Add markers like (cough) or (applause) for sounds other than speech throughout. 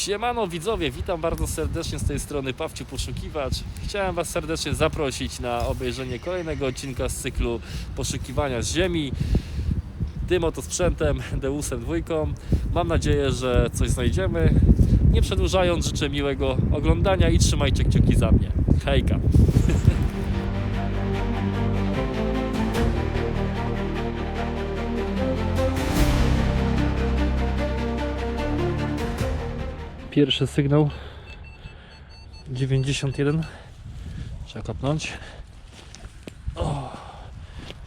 Siemano widzowie, witam bardzo serdecznie z tej strony Pawciu Poszukiwacz. Chciałem Was serdecznie zaprosić na obejrzenie kolejnego odcinka z cyklu Poszukiwania z Ziemi. Tym oto sprzętem, Deusem dwójką. Mam nadzieję, że coś znajdziemy. Nie przedłużając, życzę miłego oglądania i trzymajcie kciuki za mnie. Hejka! (laughs) Pierwszy sygnał. 91 Trzeba kopnąć. O,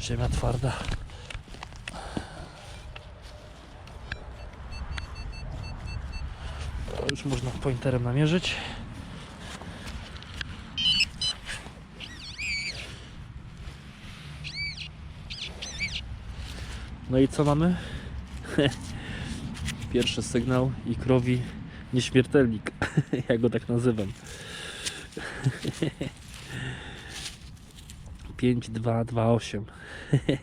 Ziemia twarda. To już można pointerem namierzyć. No i co mamy? (laughs) Pierwszy sygnał i krowi nieśmiertelnik, (laughs) ja go tak nazywam. (laughs) 5228. (laughs)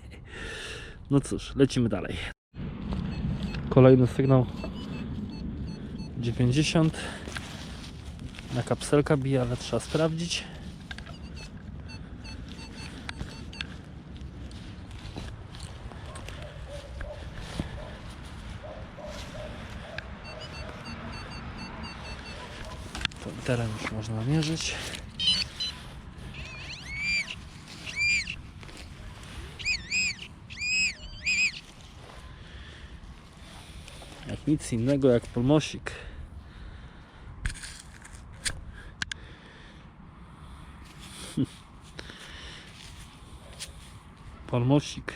No cóż, lecimy dalej. Kolejny sygnał 90. Na kapselka bije, ale trzeba sprawdzić. Teren już można mierzyć. Jak nic innego jak polmosik. (laughs) Polmosik.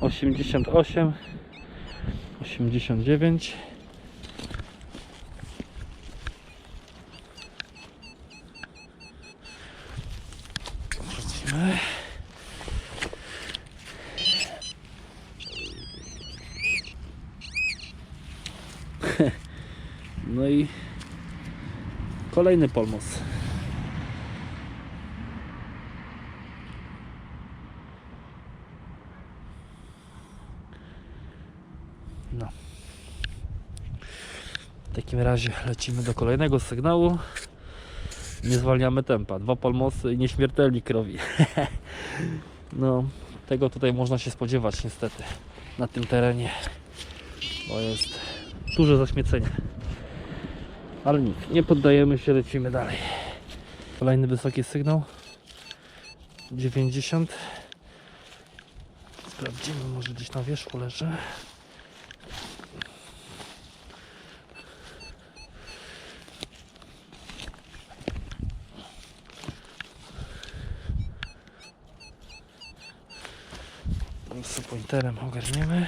Osiemdziesiąt osiem. 89 Wrócimy. (laughs) No i kolejny polmos. No. W takim razie lecimy do kolejnego sygnału. Nie zwalniamy tempa. Dwa polmosy i nieśmiertelnik krowi. (laughs) no, tego tutaj można się spodziewać niestety na tym terenie. Bo jest duże zaśmiecenie. Ale nic, nie poddajemy się, lecimy dalej. Kolejny wysoki sygnał. 90. Sprawdzimy, może gdzieś na wierzchu leży. Z pointerem ogarniemy.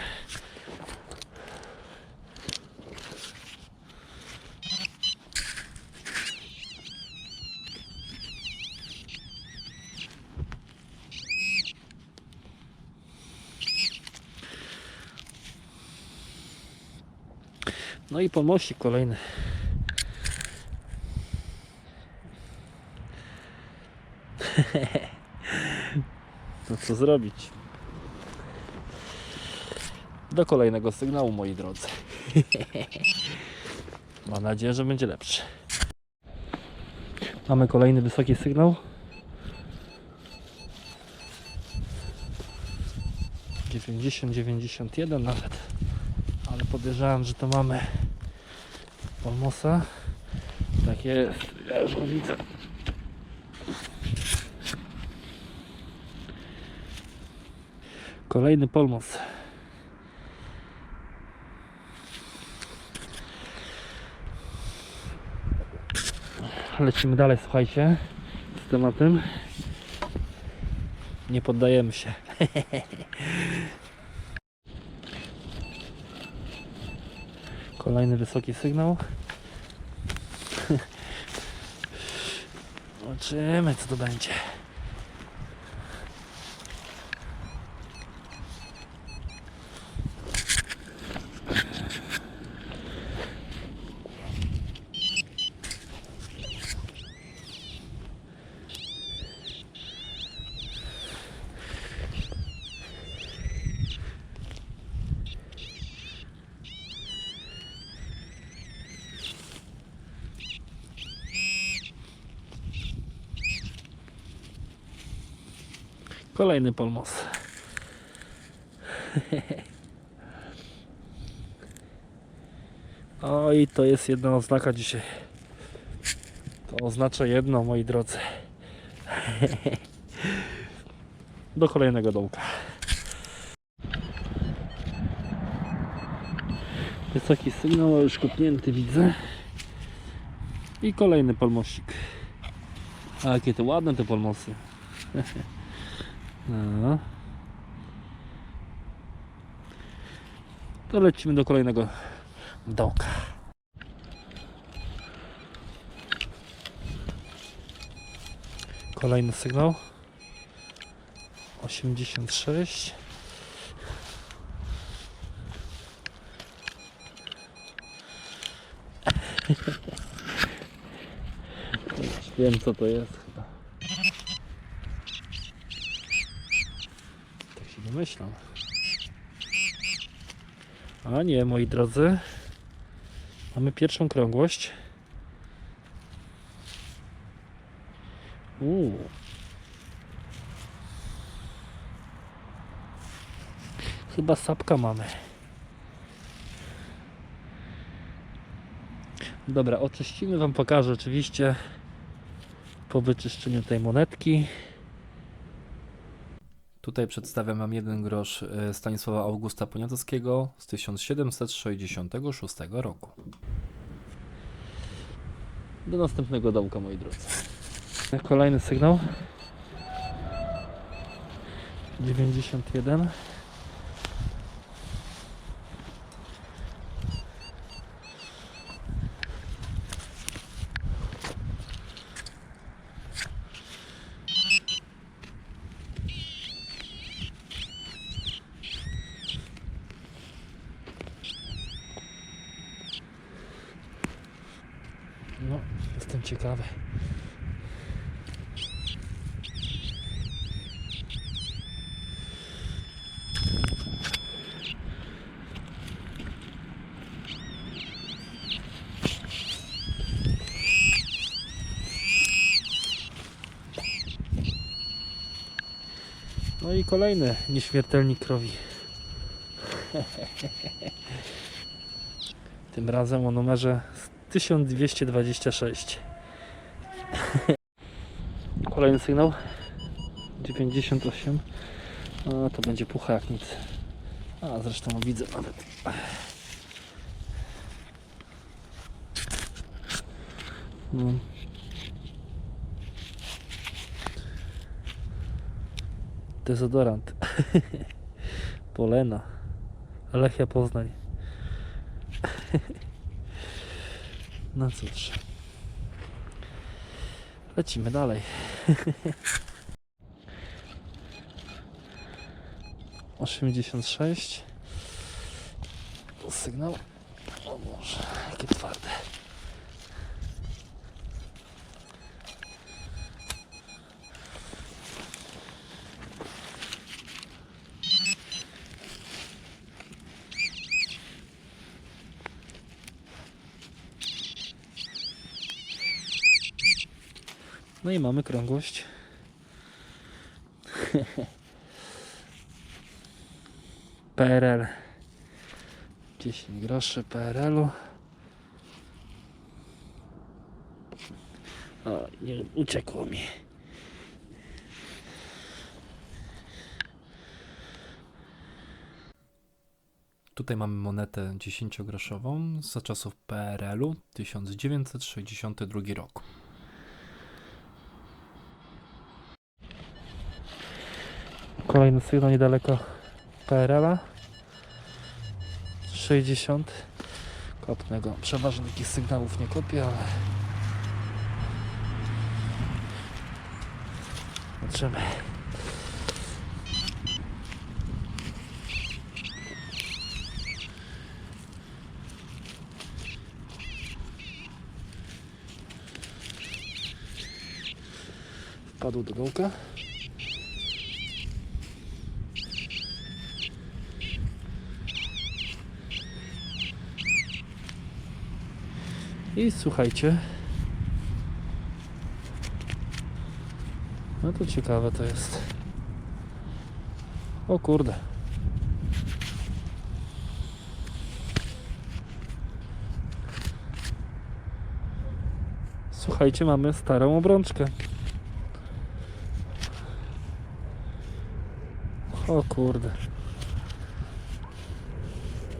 No i pomocnik kolejny. (laughs) No co zrobić? Do kolejnego sygnału, moi drodzy. (laughs) Mam nadzieję, że będzie lepszy. Mamy kolejny wysoki sygnał. 90-91 nawet. Ale podejrzewam, że to mamy Polmosa. Tak jest, ja już go widzę. Kolejny Polmos. Lecimy dalej, słuchajcie, z tematem. Nie poddajemy się. (laughs) Kolejny wysoki sygnał. (laughs) Zobaczymy co to będzie. Kolejny polmos. (laughs) Oj, to jest jedna oznaka dzisiaj. To oznacza jedno, moi drodzy. (laughs) Do kolejnego dołka. Wysoki sygnał, już kopnięty widzę. I kolejny polmosik. A jakie to ładne te polmosy. (laughs) No. To lecimy do kolejnego dołka. Kolejny sygnał. 86. Już Wiem co to jest chyba. Tak się domyślam. A nie, moi drodzy. Mamy pierwszą krągłość. Uuu. Chyba sapka mamy. Dobra, oczyścimy Wam pokażę oczywiście po wyczyszczeniu tej monetki. Tutaj przedstawiam Wam jeden grosz e, Stanisława Augusta Poniatowskiego z 1766 roku. Do następnego dołka, moi drodzy. Kolejny sygnał. 91. No, ciekawy. No i kolejny nieśmiertelnik krowi. (laughs) Tym razem o numerze 1226. Kolejny sygnał 98. No to będzie pucha jak nic. A zresztą widzę nawet. No. Dezodorant. (laughs) Polena. Lechia Poznań. (laughs) No cóż. Lecimy dalej. (laughs) Osiemdziesiąt sześć. Sygnał. O Boże, jakie twarde. No i mamy krągłość. (laughs) PRL. 10 groszy PRL-u. O, nie uciekło mi. Tutaj mamy monetę 10-groszową za czasów PRL-u 1962 rok. Kolejny sygnał niedaleko PRL-a. 60. Kopnę. Przeważnie takich sygnałów nie kopię, ale... Zobaczymy. Wpadł do dołka. I słuchajcie. No to ciekawe to jest. O kurde. Słuchajcie, mamy starą obrączkę. O kurde.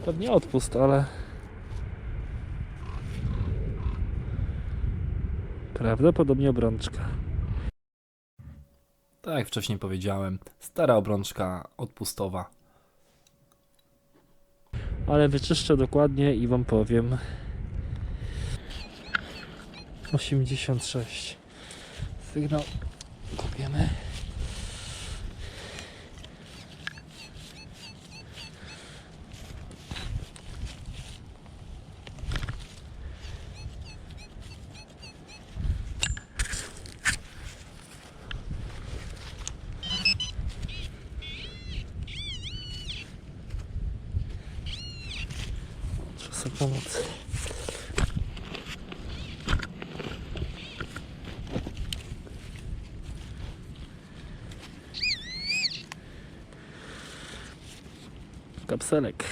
Pewnie odpust, ale... Prawdopodobnie obrączka. Tak jak wcześniej powiedziałem, stara obrączka odpustowa. Ale wyczyszczę dokładnie i wam powiem. 86. Sygnał kopiemy. Sobie pomóc. Kapselek.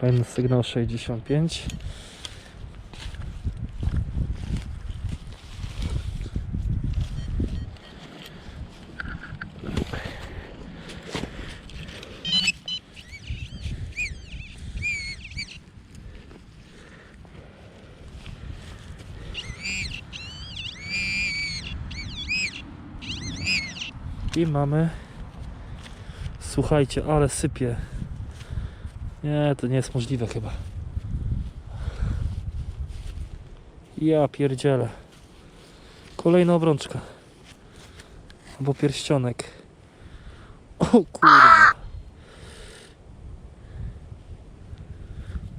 Kolejny sygnał 65. I mamy. Słuchajcie, ale sypie. Nie, to nie jest możliwe chyba. Ja pierdzielę. Kolejna obrączka. Albo pierścionek. O kurwa.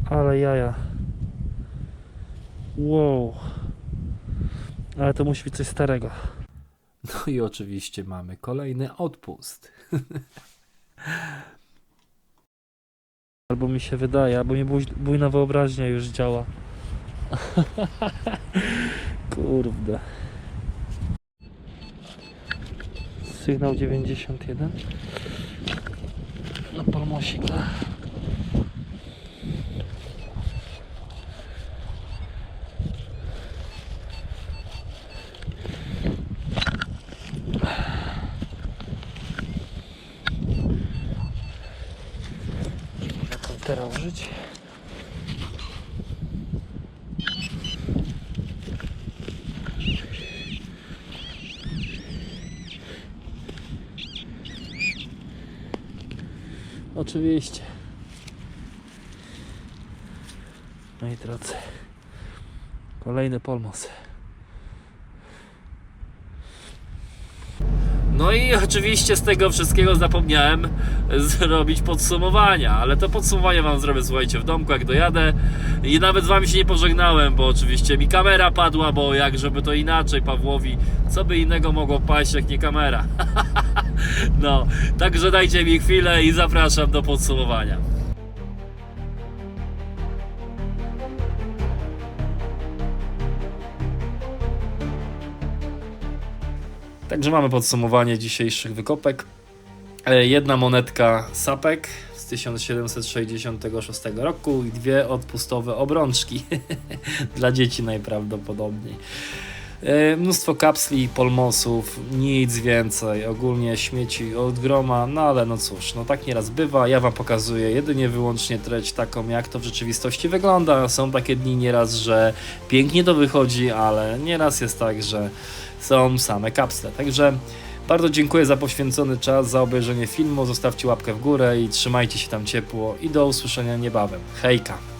Ale jaja. Wow. Ale to musi być coś starego. No i oczywiście mamy kolejny odpust. (laughs) Albo mi się wydaje, albo mi bujna wyobraźnia już działa. (laughs) Kurde. Sygnał 91. Na polmosika. Kontera użyć. Oczywiście. Moi drodzy. Kolejny polmos. No i oczywiście z tego wszystkiego zapomniałem zrobić podsumowania, ale to podsumowanie wam zrobię, słuchajcie, w domku jak dojadę i nawet z wami się nie pożegnałem, bo oczywiście mi kamera padła, bo jak żeby to inaczej Pawłowi, co by innego mogło paść jak nie kamera. (laughs) no, także dajcie mi chwilę i zapraszam do podsumowania. Także mamy podsumowanie dzisiejszych wykopek. E, Jedna monetka sapek z 1766 roku i dwie odpustowe obrączki (laughs) dla dzieci najprawdopodobniej. E, Mnóstwo kapsli, polmosów, nic więcej, ogólnie śmieci od groma, no ale no cóż, no tak nieraz bywa, ja Wam pokazuję jedynie wyłącznie treść taką, jak to w rzeczywistości wygląda. Są takie dni nieraz, że pięknie to wychodzi, ale nieraz jest tak, że są same kapsle. Także bardzo dziękuję za poświęcony czas, za obejrzenie filmu. Zostawcie łapkę w górę i trzymajcie się tam ciepło. I do usłyszenia niebawem. Hejka!